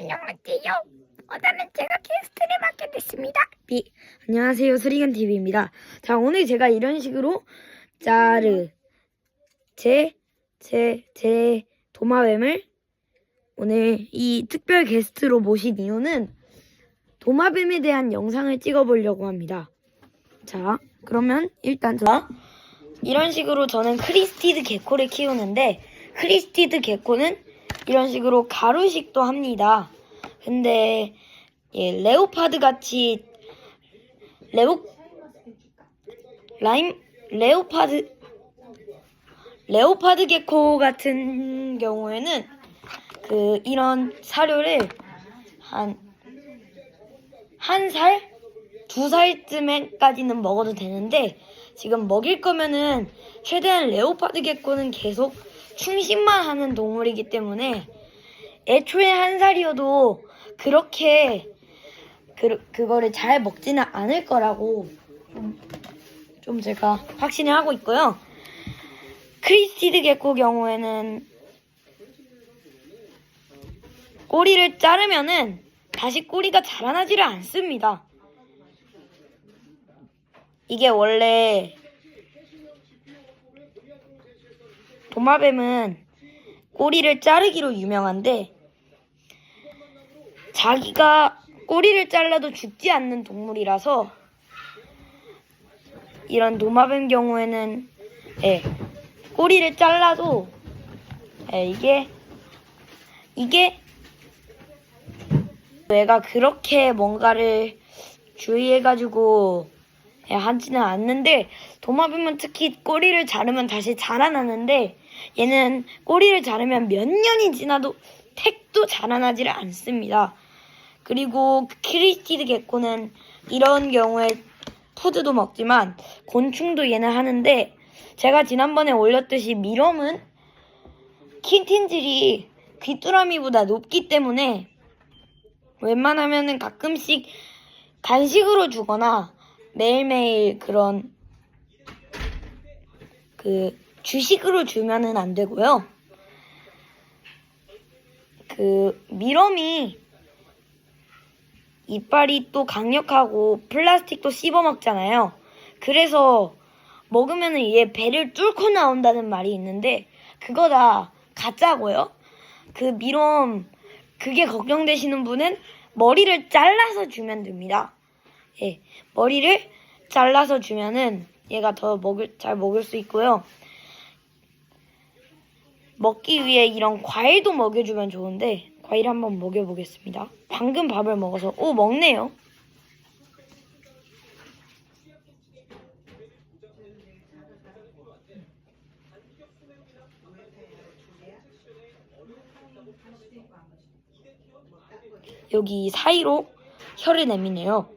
안녕하세요. 오늘은 제가 게스트를 맡게 됐습니다. 비 안녕하세요 수리건 TV입니다. 자 오늘 제가 이런 식으로 짜르 제 제 제 도마뱀을 오늘 이 특별 게스트로 모신 이유는 도마뱀에 대한 영상을 찍어보려고 합니다. 자 그러면 일단 자 이런 식으로 저는 크리스티드 개코를 키우는데 크리스티드 개코는 이런 식으로 가루식도 합니다. 근데 예, 레오파드 같이 레오 라임 레오파드 레오파드 개코 같은 경우에는 그 이런 사료를 한 한 살, 두 살쯤에까지는 먹어도 되는데 지금 먹일 거면은 최대한 레오파드 개코는 계속 충신만 하는 동물이기 때문에 애초에 한 살이어도 그렇게 그, 그거를 잘 먹지는 않을 거라고 좀, 좀 제가 확신을 하고 있고요. 크리스티드 개코 경우에는 꼬리를 자르면은 다시 꼬리가 자라나지를 않습니다. 이게 원래 도마뱀은 꼬리를 자르기로 유명한데 자기가 꼬리를 잘라도 죽지 않는 동물이라서 이런 도마뱀 경우에는 예, 꼬리를 잘라도 예, 이게 이게 얘가 그렇게 뭔가를 주의해가지고 예, 하지는 않는데 도마뱀은 특히 꼬리를 자르면 다시 자라나는데 얘는 꼬리를 자르면 몇 년이 지나도 택도 자라나지를 않습니다. 그리고 크리스티드 개코는 이런 경우에 푸드도 먹지만 곤충도 얘는 하는데 제가 지난번에 올렸듯이 미럼은 키틴질이 귀뚜라미보다 높기 때문에 웬만하면은 가끔씩 간식으로 주거나 매일매일 그런 그 주식으로 주면은 안 되고요. 그 미럼이 이빨이 또 강력하고 플라스틱도 씹어 먹잖아요. 그래서 먹으면은 얘 배를 뚫고 나온다는 말이 있는데 그거 다 가짜고요. 그 미럼 그게 걱정되시는 분은 머리를 잘라서 주면 됩니다. 예, 머리를 잘라서 주면은 얘가 더 먹을 잘 먹을 수 있고요. 먹기 위해 이런 과일도 먹여주면 좋은데 과일 한번 먹여보겠습니다. 방금 밥을 먹어서 오 먹네요. 여기 사이로 혀를 내미네요.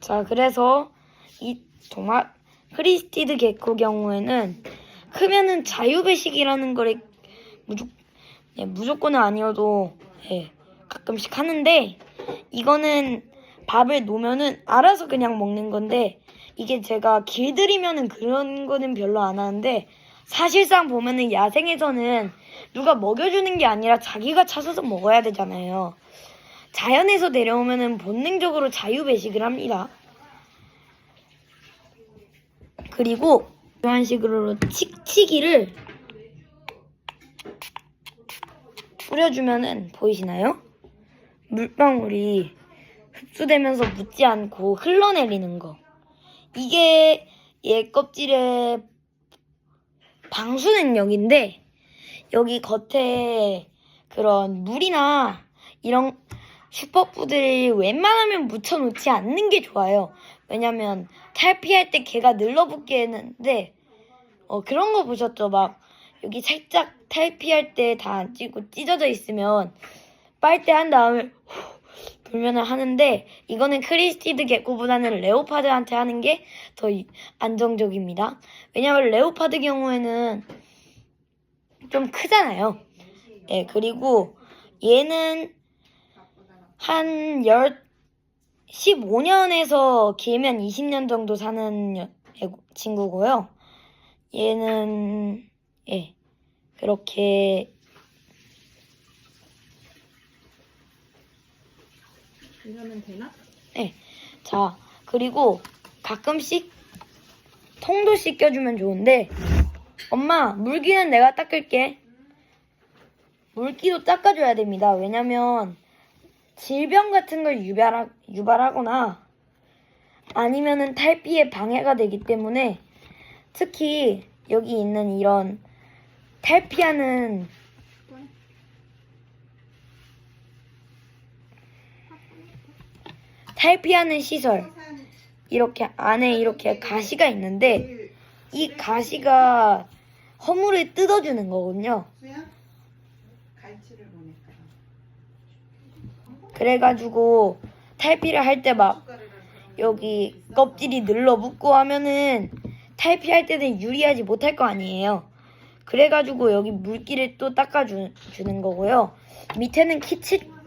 자, 그래서 이 동화 크리스티드 개코 경우에는 크면은 자유배식이라는 거를 무조, 네, 무조건은 아니어도 예, 가끔씩 하는데 이거는 밥을 놓으면은 알아서 그냥 먹는 건데 이게 제가 길들이면은 그런 거는 별로 안 하는데 사실상 보면은 야생에서는 누가 먹여주는 게 아니라 자기가 찾아서 먹어야 되잖아요. 자연에서 내려오면은 본능적으로 자유 배식을 합니다. 그리고 이런 식으로 칙치기를 뿌려주면은 보이시나요? 물방울이 흡수되면서 묻지 않고 흘러내리는 거. 이게 얘 껍질의 방수 능력인데 여기 겉에 그런 물이나 이런 슈퍼푸드를 웬만하면 묻혀놓지 않는 게 좋아요. 왜냐면 탈피할 때 걔가 늘러붙게 했는데 어 그런 거 보셨죠? 막 여기 살짝 탈피할 때 다 안 찌고 찢어져 있으면 빨대 한 다음에 후 돌면을 하는데 이거는 크리스티드 개코보다는 레오파드한테 하는 게 더 안정적입니다. 왜냐면 레오파드 경우에는 좀 크잖아요. 예, 그리고 얘는 한 열, 15년에서 길면 20년 정도 사는 친구고요. 얘는, 예, 그렇게, 이러면 되나? 예. 자, 그리고 가끔씩 통도 씻겨주면 좋은데, 엄마, 물기는 내가 닦을게. 물기도 닦아줘야 됩니다. 왜냐면, 질병 같은 걸 유발하, 유발하거나, 아니면은 탈피에 방해가 되기 때문에, 특히 여기 있는 이런 탈피하는 탈피하는 시설 이렇게 안에 이렇게 가시가 있는데 이 가시가 허물을 뜯어주는 거군요. 그래가지고 탈피를 할 때 막 여기 껍질이 늘러붙고 하면은 탈피할 때는 유리하지 못할 거 아니에요. 그래가지고 여기 물기를 또 닦아주는 거고요. 밑에는 키친 어,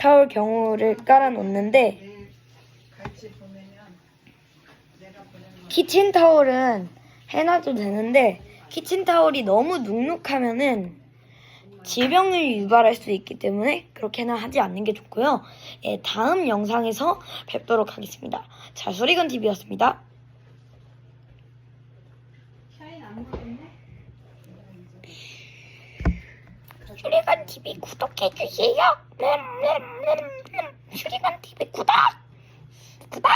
타올 경우를 깔아놓는데 키친 타올은 해놔도 되는데 키친 타올이 너무 눅눅하면은 질병을 유발할 수 있기 때문에 그렇게는 하지 않는 게 좋고요. 예, 다음 영상에서 뵙도록 하겠습니다. 자, 수리건 TV였습니다. 샤인 안 먹었네? 수리건 TV 구독해 주세요. 음, 음. 수리건 TV 구독! 구독!